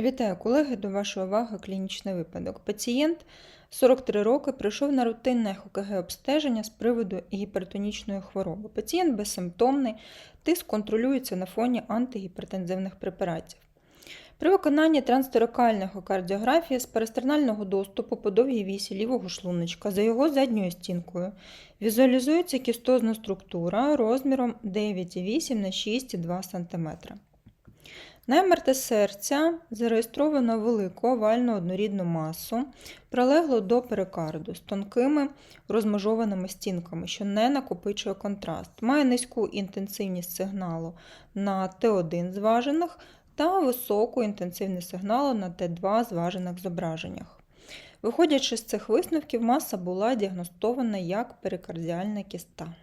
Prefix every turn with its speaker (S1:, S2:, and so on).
S1: Вітаю, колеги! До вашої уваги клінічний випадок. Пацієнт 43 роки прийшов на рутинне ЕКГ обстеження з приводу гіпертонічної хвороби. Пацієнт безсимптомний, тиск контролюється на фоні антигіпертензивних препаратів. При виконанні транстерокальної ехокардіографії з перистернального доступу по довгій вісі лівого шлуночка за його задньою стінкою візуалізується кістозна структура розміром 9,8 на 6,2 см. На МРТ серця зареєстровано велику овальну однорідну масу, прилеглу до перикарду з тонкими розмежованими стінками, що не накопичує контраст. Має низьку інтенсивність сигналу на Т1 зважених та високу інтенсивність сигналу на Т2 зважених зображеннях. Виходячи з цих висновків, маса була діагностована як перикардіальна кіста.